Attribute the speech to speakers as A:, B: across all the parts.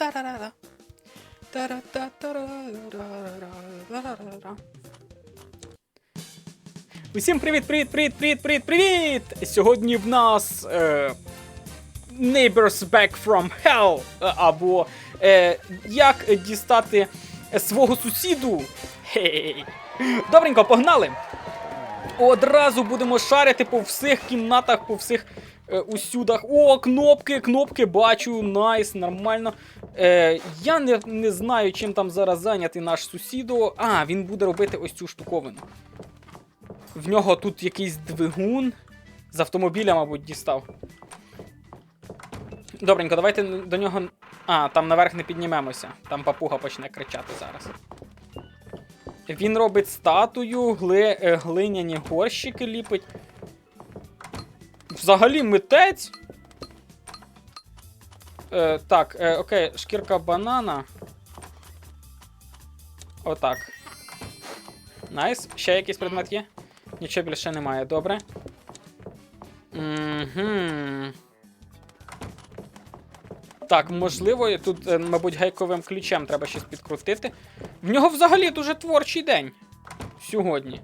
A: Та-ра-та-ра-ра. Усім привіт, привіт, привіт, привіт, привіт, привіт! Сьогодні в нас е, Neighbors Back from Hell, е, або е, Як дістати свого сусіду. Хей. Добренько, погнали! Одразу будемо шарити по всіх кімнатах, по всіх е, усюдах. О, кнопки, кнопки бачу, найс, нормально. Е, я не, не знаю, чим там зараз зайнятий наш сусідо. А, він буде робити ось цю штуковину. В нього тут якийсь двигун. З автомобіля, мабуть, дістав. Добренько, давайте до нього. А, там наверх не піднімемося. Там папуга почне кричати зараз. Він робить статую, гли, е, глиняні горщики ліпить. Взагалі митець. Е, так, е, окей, шкірка банана. Отак. Найс. Ще якийсь предмет є? Нічого більше немає, добре. Угу. Так, можливо, тут, е, мабуть, гайковим ключем треба щось підкрутити. В нього взагалі дуже творчий день сьогодні.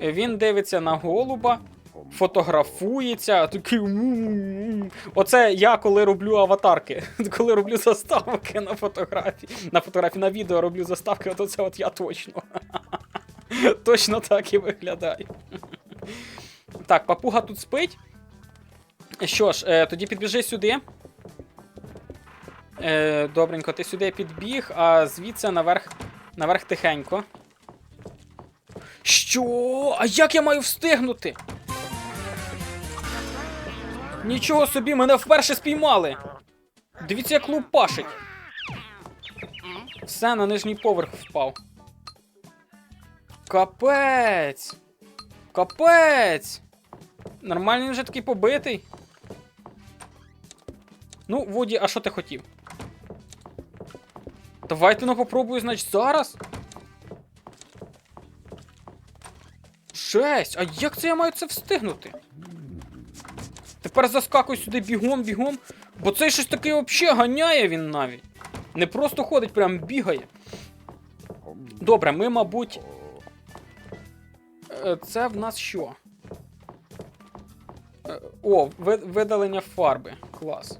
A: Він дивиться на голуба, фотографується, такий. Оце я коли роблю аватарки. Коли роблю заставки на фотографії. На фотографії на відео роблю заставки, от це от я точно. Точно так і виглядаю. Так, папуга тут спить. Що ж, е, тоді підбіжи сюди. Е, добренько, ти сюди підбіг, а звідси наверх, наверх тихенько. Що? А як я маю встигнути? Нічого собі, мене вперше спіймали. Дивіться, як лупашить. Все, на нижній поверх впав. Капець. Капець. Нормальний вже такий побитий. Ну, Вуді, а що ти хотів? Давайте ну попробую, значить, зараз. Жесть, а як це я маю це встигнути? Тепер заскакуй сюди бігом, бігом. Бо цей щось таке взагалі ганяє він навіть. Не просто ходить, прям бігає. Добре, ми, мабуть. Е, Це в нас що? Е, О, видалення фарби. Клас.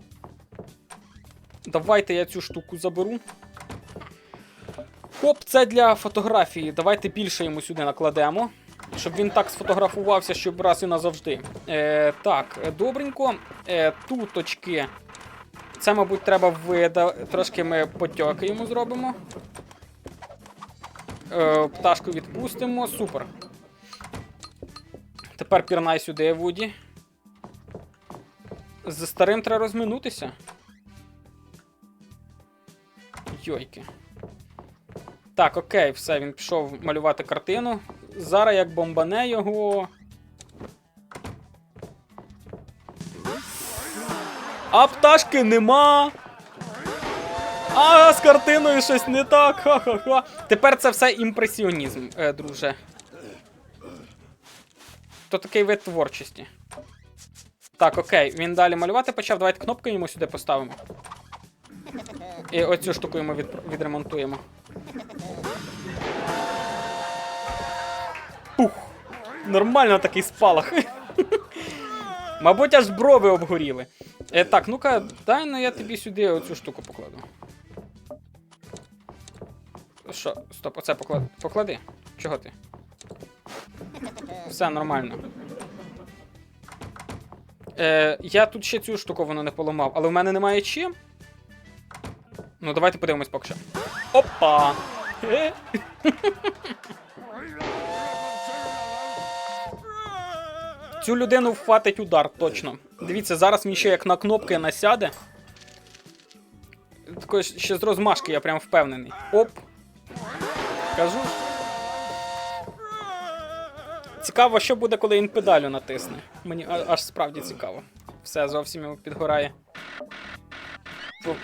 A: Давайте я цю штуку заберу. Хоп, це для фотографії. Давайте більше йому сюди накладемо. Щоб він так сфотографувався, щоб раз і назавжди. Е, так, добренько. Е, туточки. Це, мабуть, треба вида... Трошки ми потьоки йому зробимо. Е, пташку відпустимо. Супер. Тепер пірнай сюди, Вуді. З старим треба розминутися. Йойки. Так, окей, все, він пішов малювати картину. Зараз як бомбане його. А пташки нема. А з картиною щось не так. Ха-ха-ха. Тепер це все імпресіонізм, е, друже. То такий вид творчості. Так, окей, він далі малювати почав. Давайте кнопку йому сюди поставимо. І оцю штуку йому від... відремонтуємо. Пух! Нормально такий спалах. Мабуть, аж брови обгоріли. Е, так, ну-ка, дай ну я тобі сюди оцю штуку покладу. Що? Стоп, оце поклади. Поклади. Чого ти? Все нормально. Е, я тут ще цю штуковину не поламав, але в мене немає чим. Ну, давайте подивимось поки що. Опа! Цю людину вхватить удар, точно. Дивіться, зараз він ще як на кнопки насяде. Такої ще з розмашки, я прям впевнений. Оп. Кажу. Цікаво, що буде, коли він педалю натисне. Мені аж справді цікаво. Все, зовсім йому підгорає. Пух,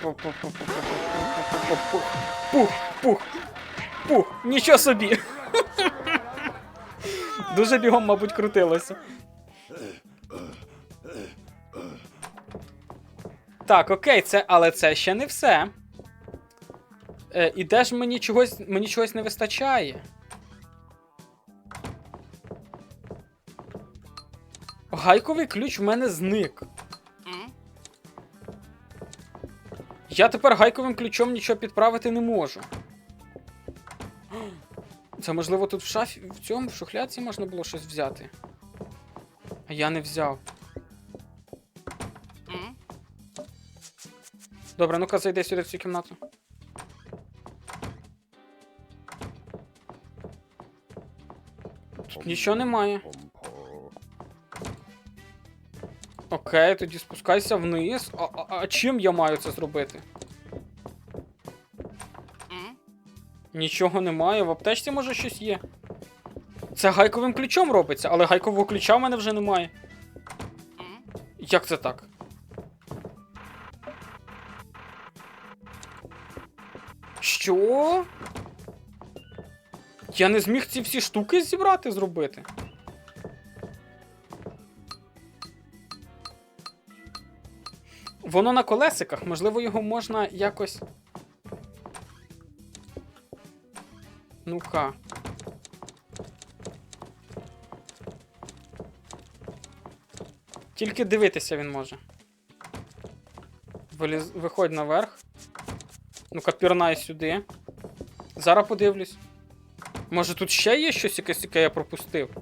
A: пух, пух, нічого собі. Дуже бігом, мабуть, крутилося. Так, окей, це, але це ще не все. Е, і де ж мені чогось, мені чогось не вистачає? Гайковий ключ в мене зник. Я тепер гайковим ключом нічого підправити не можу. Це можливо тут в шафі в цьому в шухляці можна було щось взяти. А я не взяв. Добре, ну-ка зайди сюди в цю кімнату. Тут нічого немає. Окей, тоді спускайся вниз. А, а, а чим я маю це зробити? Нічого немає. В аптечці може щось є. Це гайковим ключом робиться, але гайкового ключа в мене вже немає. Як це так? Що? Я не зміг ці всі штуки зібрати зробити. Воно на колесиках, можливо, його можна якось. Ну-ка. Тільки дивитися він може. Виліз... Виходь наверх. Ну-ка, пірнай сюди. Зараз подивлюсь. Може тут ще є щось якесь, яке я пропустив?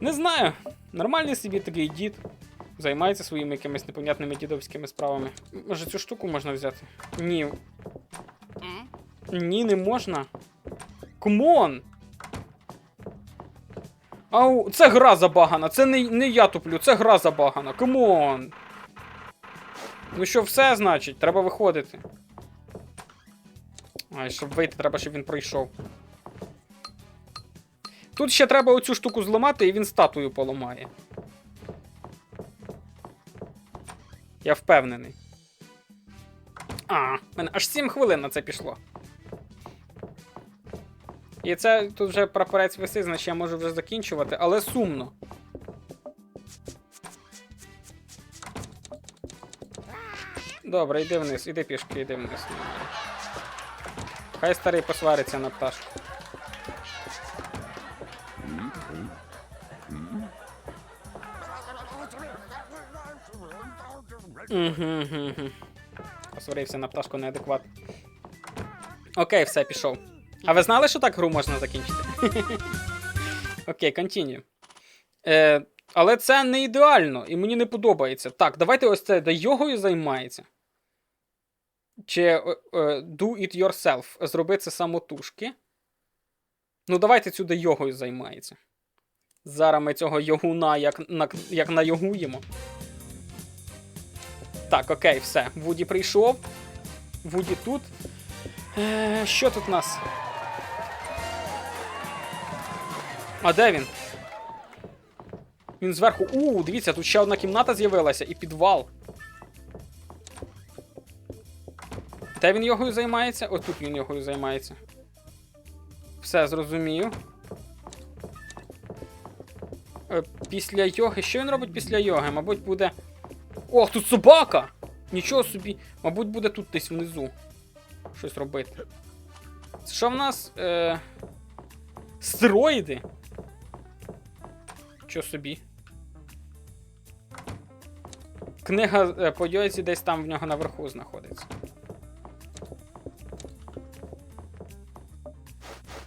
A: Не знаю. Нормальний собі такий дід. Займається своїми якимись непонятними дідовськими справами. Може цю штуку можна взяти? Ні. Ні, не можна. Кумон! Ау, це гра забагана, це не, не я туплю, це гра забагана. Камон! Ну що, все значить, треба виходити. Ай, щоб вийти, треба, щоб він пройшов. Тут ще треба оцю штуку зламати, і він статую поламає. Я впевнений. А, мене аж 7 хвилин на це пішло. І це тут вже прапорець висить, значить я можу вже закінчувати, але сумно. Добре, йди вниз, іди пішки, йди вниз. Хай старий посвариться на пташку. Посварився на пташку неадекватно. Окей, все, пішов. А ви знали, що так гру можна закінчити? Окей, continue. Е, але це не ідеально, і мені не подобається. Так, давайте ось це де йогою займається. Чи е, е, do it yourself. Зроби це самотужки. Ну, давайте сюди йогою займається. Зараз ми цього йогуна як, на, як наягуємо. Так, окей, все. Вуді прийшов. Вуді тут. Е, що тут у нас? А де він? Він зверху. У, дивіться, тут ще одна кімната з'явилася і підвал. Де він йогою займається? Ось тут він йогою займається. Все, зрозумів. Е, Після йоги. Що він робить після йоги? Мабуть, буде. Ох, тут собака! Нічого собі. Мабуть, буде тут десь внизу. Щось робити. Що в нас? Е... Стероїди? Що собі? Книга е, по йозі десь там в нього наверху знаходиться.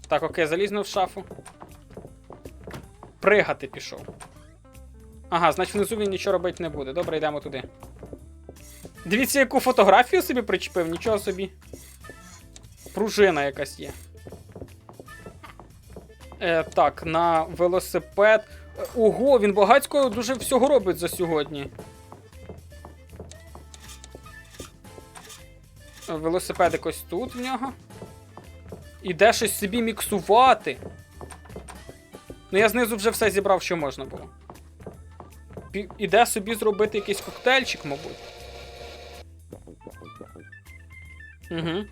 A: Так, окей, залізнув в шафу. Пригати пішов. Ага, значить внизу він нічого робити не буде. Добре, йдемо туди. Дивіться, яку фотографію собі причепив, нічого собі. Пружина якась є. Е, так, на велосипед. Ого, він багатько дуже всього робить за сьогодні. Велосипед якось тут в нього. Іде щось собі міксувати. Ну, я знизу вже все зібрав, що можна було. Іде собі зробити якийсь коктейльчик, мабуть. Угу.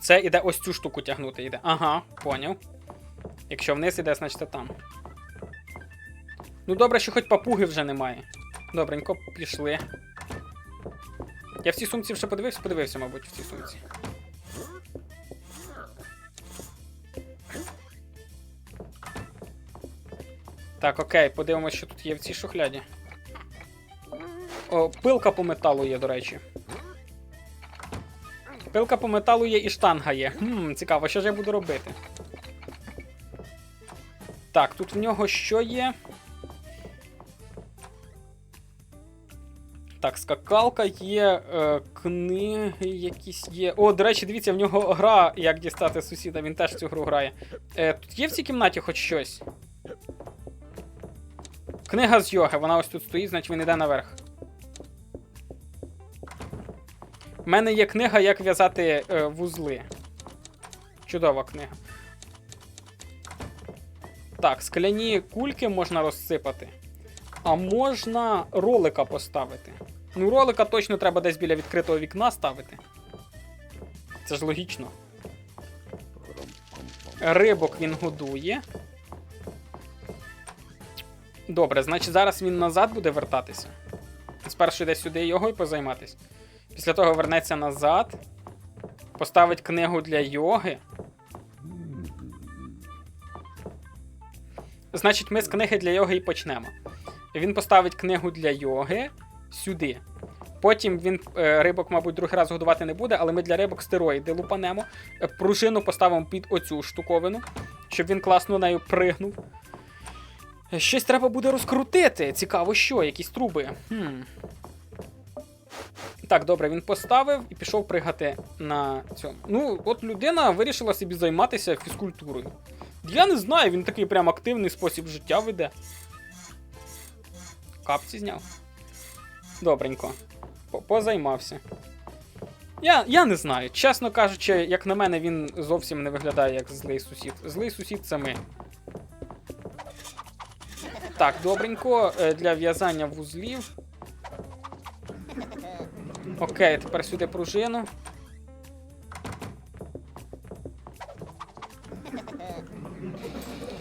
A: Це іде ось цю штуку тягнути йде. Ага, поняв. Якщо вниз іде, значить там. Ну добре, що хоч папуги вже немає. Добренько, пішли. Я в цій сумці вже подивився, подивився, мабуть, в цій сумці. Так, окей, подивимось, що тут є в цій шухляді. О, пилка по металу є, до речі. Пилка по металу є і штанга є. Хм, цікаво, що ж я буду робити. Так, тут в нього що є? Так, скакалка є, е, книги якісь є. О, до речі, дивіться, в нього гра, як дістати сусіда, він теж цю гру грає. Е, тут є в цій кімнаті хоч щось? Книга з йоги, вона ось тут стоїть, значить він йде наверх. У мене є книга, як в'язати е, вузли. Чудова книга. Так, скляні кульки можна розсипати. А можна ролика поставити. Ну, ролика точно треба десь біля відкритого вікна ставити. Це ж логічно. Рибок він годує. Добре, значить зараз він назад буде вертатися. Спершу йде сюди його і позайматись. Після того вернеться назад. Поставить книгу для йоги. Значить, ми з книги для йоги і почнемо. Він поставить книгу для йоги сюди. Потім він е, рибок, мабуть, другий раз годувати не буде, але ми для рибок стероїди лупанемо. Е, Пружину поставимо під оцю штуковину, щоб він класно нею пригнув. Е, Щось треба буде розкрутити. Цікаво, що, якісь труби. Хм. Так, добре, він поставив і пішов пригати на цьому. Ну, от людина вирішила собі займатися фізкультурою. Я не знаю, він такий прям активний спосіб життя веде. Капці зняв. Добренько. Позаймався. Я, я не знаю. Чесно кажучи, як на мене, він зовсім не виглядає як злий сусід. Злий сусід це ми. Так, добренько. е, Для в'язання вузлів. Окей, тепер сюди пружину.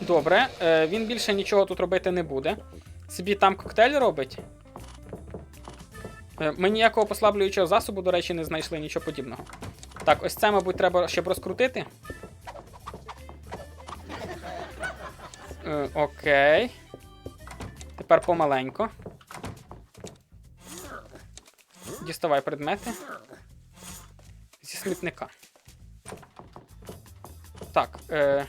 A: Добре, е, він більше нічого тут робити не буде. Собі там коктейль робить. Е, Ми ніякого послаблюючого засобу, до речі, не знайшли нічого подібного. Так, ось це, мабуть, треба ще б розкрутити. Е, окей. Тепер помаленько. Діставай предмети. Зі смітника. Так. Е...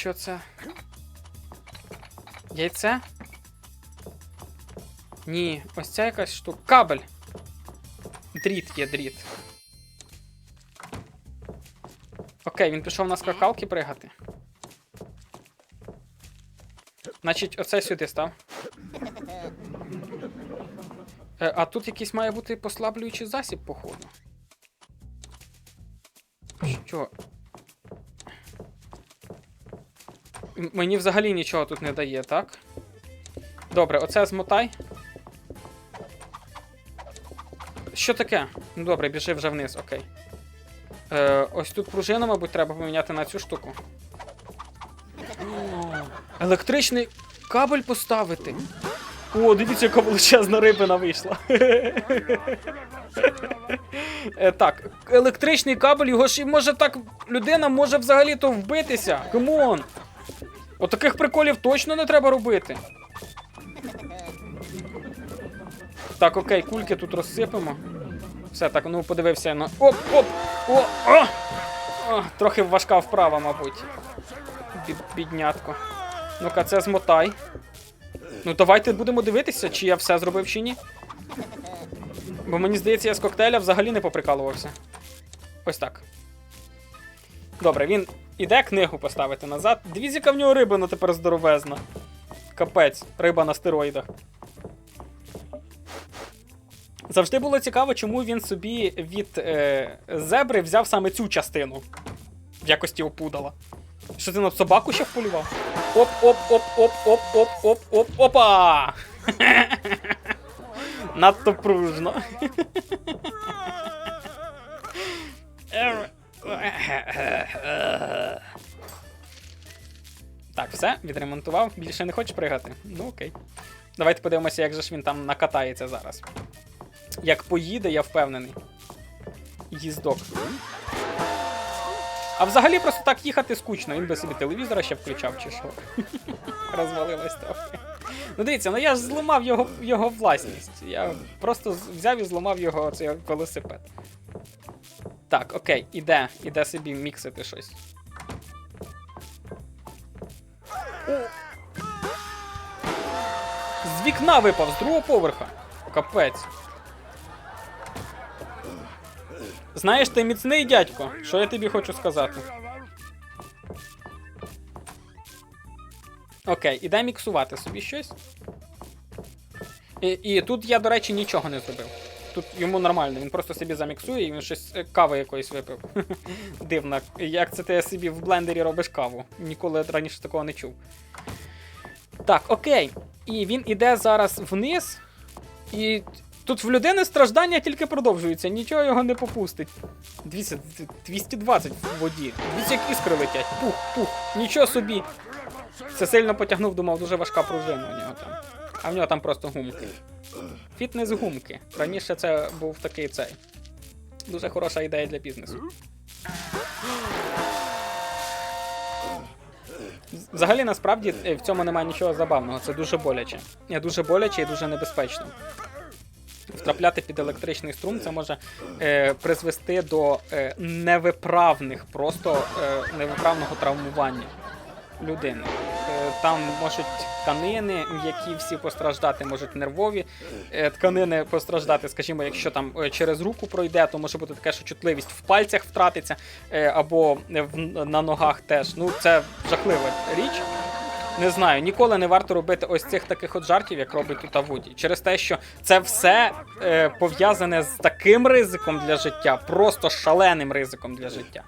A: Що це? Яйце? Ні, ось ця якась штука. Кабель. Дріт є дріт. Окей, він пішов на скакалки пригати. Значить, оце сюди став. Е, а тут якийсь має бути послаблюючий засіб, походу. Мені взагалі нічого тут не дає, так? Добре, оце змотай. Що таке? Ну добре, біжи вже вниз, окей. Е, ось тут пружину, мабуть, треба поміняти на цю штуку. Електричний кабель поставити. О, дивіться, яка величезна рибина вийшла. Е, так, електричний кабель, його ж може так. Людина може взагалі-то вбитися. Камон! Отаких приколів точно не треба робити. Так, окей, кульки тут розсипемо. Все, так, ну подивився на. Оп, оп! О! О! О трохи важка вправа, мабуть. Бід, біднятко. Ну-ка, це змотай. Ну, давайте будемо дивитися, чи я все зробив, чи ні. Бо мені здається, я з коктейля взагалі не поприкалувався. Ось так. Добре, він іде книгу поставити назад. Дивіться, в нього рибина тепер здоровезна. Капець, риба на стероїдах. Завжди було цікаво, чому він собі від е, зебри взяв саме цю частину в якості опудала. Що ти на собаку ще вполював? Оп, оп, оп, оп, оп, оп, оп, оп, опа! Надто пружно. Так, все, відремонтував. Більше не хочеш пригати? Ну окей. Давайте подивимося, як же ж він там накатається зараз. Як поїде, я впевнений. Їздок. А взагалі просто так їхати скучно, він би собі телевізора ще включав чи що. Розвалилось трохи. Ну дивіться, ну я ж зламав його, його власність. Я просто взяв і зламав його цей велосипед. Так, окей, іде, іде собі міксити щось. О! З вікна випав, з другого поверха. Капець. Знаєш, ти міцний дядько. Що я тобі хочу сказати? Окей, іде міксувати собі щось. І, і тут я, до речі, нічого не зробив. Тут йому нормально, він просто собі заміксує і він щось е, кави якоїсь випив. Дивно, як це ти собі в блендері робиш каву. Ніколи раніше такого не чув. Так, окей. І він іде зараз вниз. І тут в людини страждання тільки продовжуються, нічого його не попустить. Дивіться, 220 в воді. Дивіться, як іскри летять. Пух, пух, нічого собі. Це сильно потягнув, думав, дуже важка пружина у нього там. А в нього там просто гумки. Фітнес гумки. Раніше це був такий цей. Дуже хороша ідея для бізнесу. Взагалі, насправді, е, в цьому немає нічого забавного. Це дуже боляче. Е, Дуже боляче і дуже небезпечно. Втрапляти під електричний струм це може е, призвести до е, невиправних, просто е, невиправного травмування людини. Е, Там можуть тканини, які всі постраждати, можуть нервові е, тканини постраждати, скажімо, якщо там е, через руку пройде, то може бути таке, що чутливість в пальцях втратиться, або на ногах теж. Ну, це жахлива річ. Не знаю, ніколи не варто робити ось цих таких от жартів, як робить тут Авуді. Через те, що це все е, пов'язане з таким ризиком для життя, просто шаленим ризиком для життя.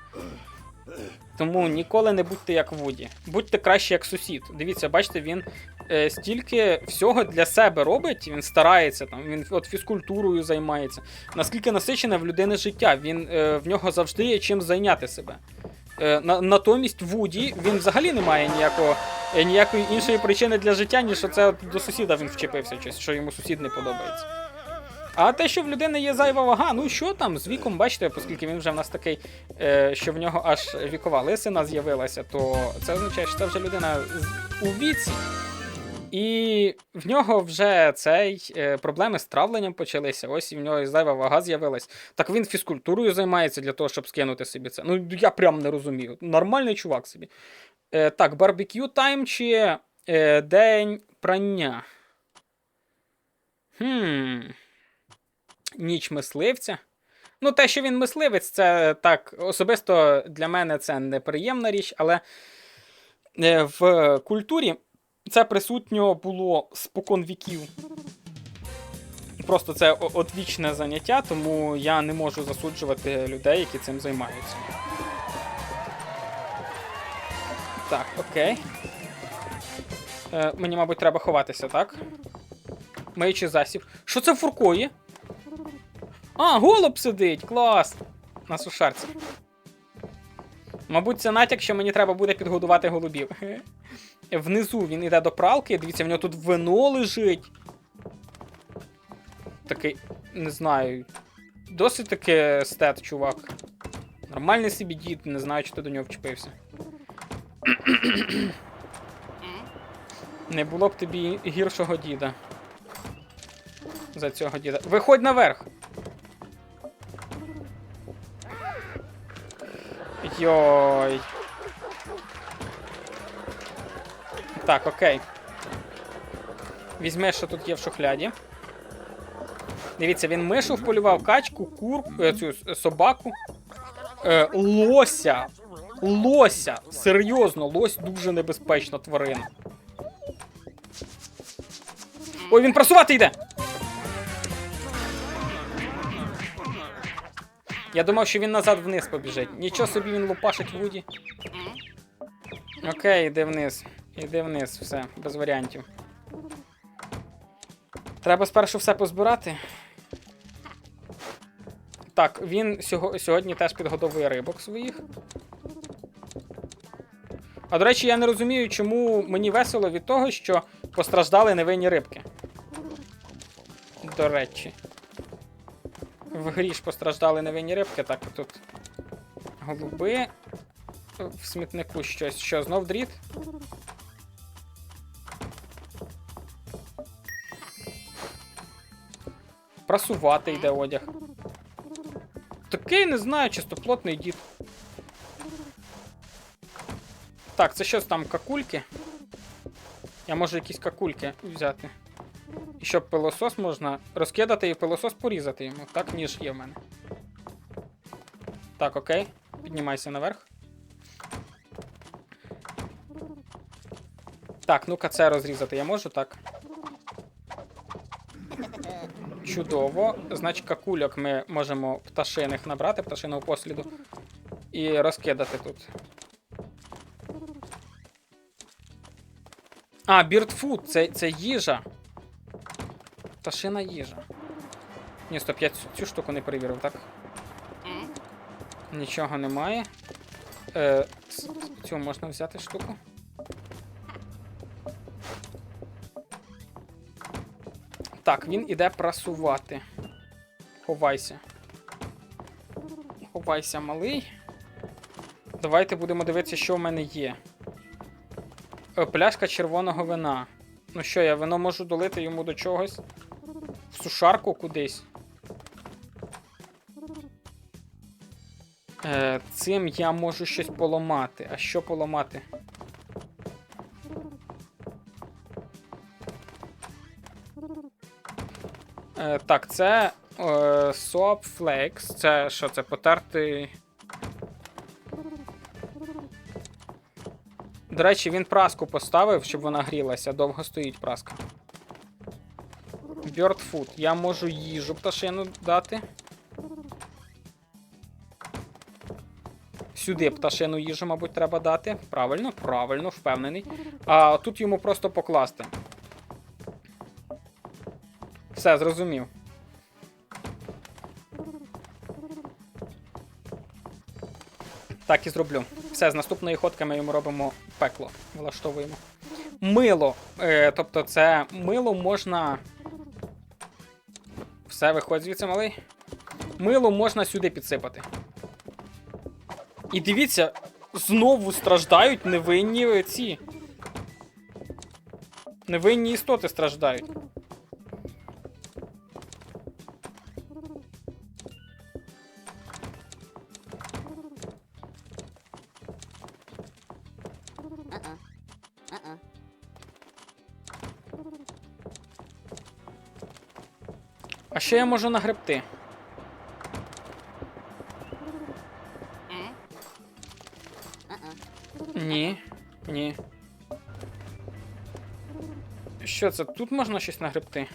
A: Тому ніколи не будьте як Вуді. Будьте краще як сусід. Дивіться, бачите, він е, стільки всього для себе робить, він старається, там, він от фізкультурою займається. Наскільки насичене в людини життя, він, е, в нього завжди є чим зайняти себе. Е, на, натомість Вуді він взагалі не має ніякого, е, ніякої іншої причини для життя, ніж що це от до сусіда він вчепився, щось, що йому сусід не подобається. А те, що в людини є зайва вага, ну що там, з віком, бачите, оскільки він вже в нас такий, е, що в нього аж вікова лисина з'явилася, то це означає, що це вже людина у віці. І в нього вже цей е, проблеми з травленням почалися. Ось і в нього зайва вага з'явилась. Так він фізкультурою займається для того, щоб скинути собі це. Ну, я прям не розумію. Нормальний чувак собі. Е, так, барбекю тайм чи е, день прання. Хм. Ніч мисливця. Ну, те, що він мисливець, це так, особисто для мене це неприємна річ, але е, в культурі це присутньо було спокон віків. Просто це одвічне заняття, тому я не можу засуджувати людей, які цим займаються. Так, окей. Е, мені, мабуть, треба ховатися, так? Миючий засіб. Що це в фуркої? А, голуб сидить, клас! На сушарці. Мабуть, це натяк, що мені треба буде підгодувати голубів. Внизу він іде до пралки, дивіться, в нього тут вино лежить. Такий, не знаю. Досить таки стет, чувак. Нормальний собі дід, не знаю, чи ти до нього вчепився. Не було б тобі гіршого діда. За цього діда. Виходь наверх! Йой. Так, окей. Візьми, що тут є в шухляді. Дивіться, він мишу вполював качку, кур, е, цю собаку. Е, лося. Лося. Серйозно, лось дуже небезпечна тварина. Ой, він просувати йде! Я думав, що він назад вниз побіжить. Нічого собі він лупашить Вуді. Окей, іди вниз. Іди вниз, все, без варіантів. Треба спершу все позбирати. Так. Він сього- сьогодні теж підгодовує рибок своїх. А до речі, я не розумію, чому мені весело від того, що постраждали невинні рибки. До речі. В грі ж постраждали невинні рибки, так тут. Голуби. В смітнику щось. Що, знов дріт? Прасувати йде одяг. Такий, не знаю, чистоплотний дід. Так, це щось там какульки. Я можу якісь какульки взяти. Щоб пилосос можна розкидати і пилосос порізати йому. Так, ніж є в мене. Так, окей. Піднімайся наверх. Так, ну-ка це розрізати я можу, так. Чудово. Значить, какульок ми можемо пташиних набрати, пташиного посліду. І розкидати тут. А, бірдфуд, це, це їжа. Пташина їжа. Ні, стоп, я цю, цю штуку не перевірив, так? Нічого немає. Е, цю можна взяти штуку. Так, він іде прасувати. Ховайся. Ховайся, малий. Давайте будемо дивитися, що в мене є. Е, Пляшка червоного вина. Ну що, я вино можу долити йому до чогось? Сушарку кудись. Е, цим я можу щось поламати. А що поламати? Е, так, це е, Soap Flakes. Це що це? Потертий. До речі, він праску поставив, щоб вона грілася. Довго стоїть праска. Bird Food. Я можу їжу пташину дати. Сюди пташину їжу, мабуть, треба дати. Правильно, правильно, впевнений. А тут йому просто покласти. Все, зрозумів. Так і зроблю. Все, з наступної ходки ми йому робимо пекло. Влаштовуємо. Мило. Е, тобто, це мило можна. Все, виходь звідси, малий. Мило можна сюди підсипати. І дивіться, знову страждають невинні ці. Невинні істоти страждають. Що я можу нагребти? Ні, ні. Що це? Тут можна щось нагребти?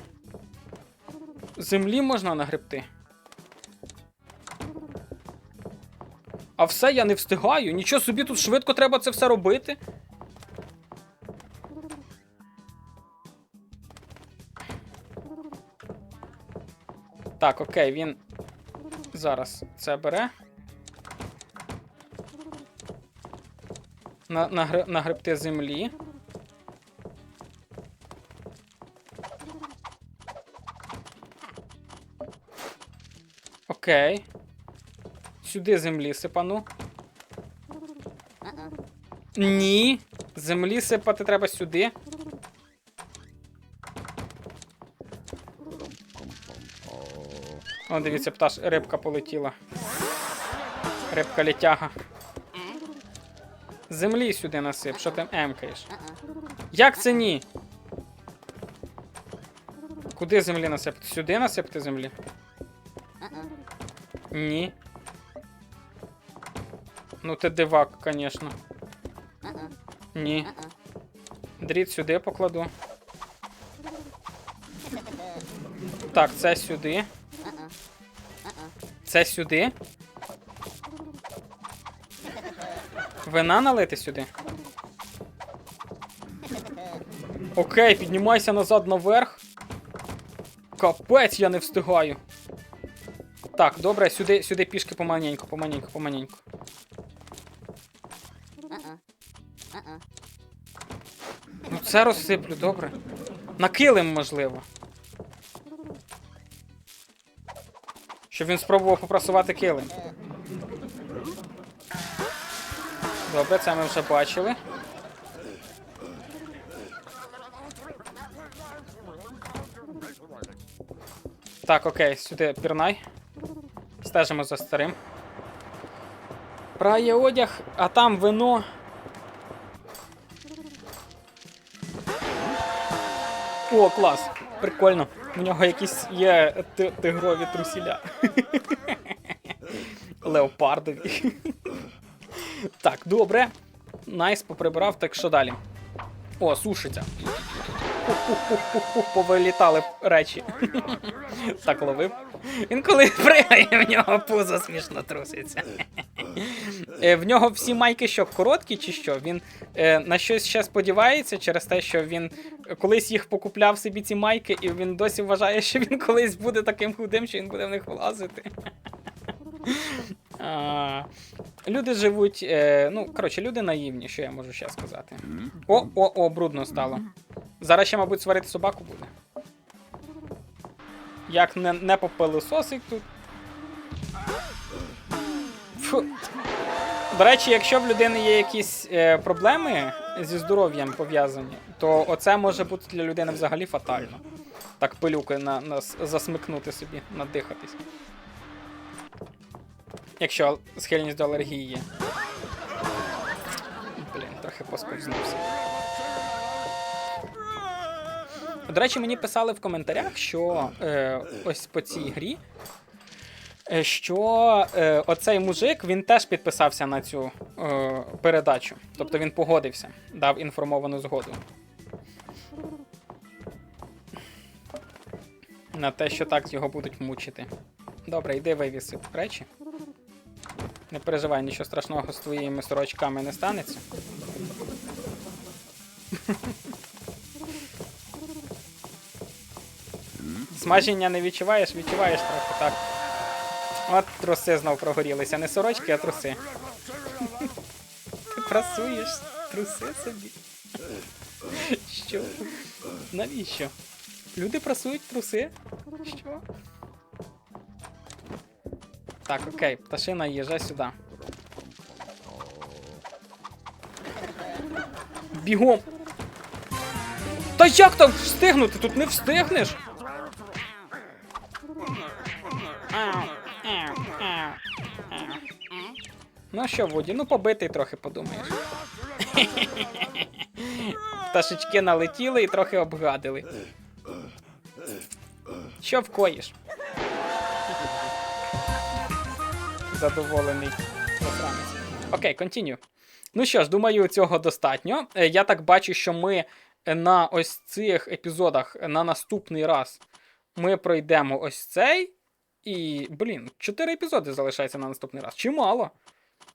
A: Землі можна нагребти? А все я не встигаю. Нічого собі тут швидко треба це все робити. Так, окей, він зараз це бере. На, нагр... Нагребти землі. Окей. Сюди землі сипану. Ні. Землі сипати треба сюди. О, дивіться, пташ, рибка полетіла. Рибка летяга. Землі сюди насип, що ти емкаєш? Як це ні? Куди землі насипати? Сюди насипати землі? Ні. Ну ти дивак, звісно. Ні. Дріт сюди покладу. Так, це сюди. Це сюди. Вина налити сюди. Окей, піднімайся назад наверх. Капець, я не встигаю. Так, добре, сюди, сюди пішки поманенько, поманенько, поманенько. Ну це розсиплю, добре. На килим, можливо. Щоб він спробував попрасувати килим. Добре, це ми вже бачили. Так, окей, сюди пірнай. Стежимо за старим. Прає одяг, а там вино. О, клас! Прикольно. У нього якісь є тигрові трусіля. Леопардові. так, добре. Найс поприбирав, так що далі? О, сушиться. Повилітали речі. так ловив. Він коли пригає, в нього пузо смішно труситься. Е, В нього всі майки що, короткі чи що? Він е, на щось ще сподівається через те, що він колись їх покупляв собі ці майки, і він досі вважає, що він колись буде таким худим, що він буде в них влазити. А, люди живуть. Е, ну, коротше, люди наївні, що я можу ще сказати. О, о, о, брудно стало. Зараз ще, мабуть, сварити собаку буде. Як не, не попилисосить тут. Фу. До речі, якщо в людини є якісь е, проблеми зі здоров'ям пов'язані, то оце може бути для людини взагалі фатально. Так пилюки на, на, засмикнути собі, надихатись. Якщо схильність до алергії є. Блін, трохи посковзнувся. До речі, мені писали в коментарях, що е, ось по цій грі, що е, оцей мужик він теж підписався на цю е, передачу. Тобто він погодився, дав інформовану згоду. На те, що так його будуть мучити. Добре, йди вивіси речі. Не переживай, нічого страшного з твоїми сорочками не станеться. Смаження не відчуваєш, відчуваєш трохи, так. От труси знов прогорілися. Не сорочки, а труси. Ти прасуєш труси собі. Що? Навіщо? Люди прасують труси? Що? Так, окей, пташина їжа сюди. Бігом! Та як там встигнути? Тут не встигнеш. Ну що, Вуді, ну побитий трохи подумаєш. Пташечки налетіли і трохи обгадили. Що вкоїш? Задоволений засранець. Окей, континю. Ну що ж, думаю, цього достатньо. Е, Я так бачу, що ми на ось цих епізодах на наступний раз ми пройдемо ось цей. І, блін, 4 епізоди залишається на наступний раз. Чимало.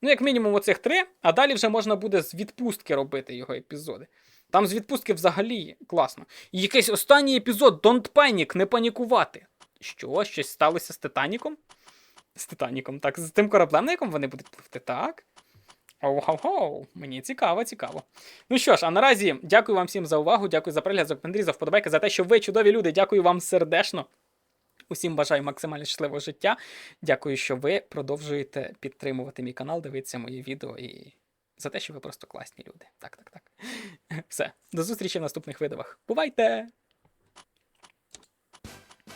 A: Ну, як мінімум, оцих три, а далі вже можна буде з відпустки робити його епізоди. Там з відпустки взагалі класно. І якийсь останній епізод, Don't Panic, не панікувати. Що? Щось сталося з Титаніком? З Титаніком, так, з тим кораблем, на якому вони будуть пливти, так? Оу-хоу-хоу, мені цікаво, цікаво. Ну що ж, а наразі дякую вам всім за увагу, дякую за перегляд, за коментарі, вподобайки, за те, що ви чудові люди. Дякую вам сердечно. Усім бажаю максимально щасливого життя. Дякую, що ви продовжуєте підтримувати мій канал, дивитися мої відео і за те, що ви просто класні люди. Так, так, так. Все, до зустрічі в наступних видавах. Бувайте!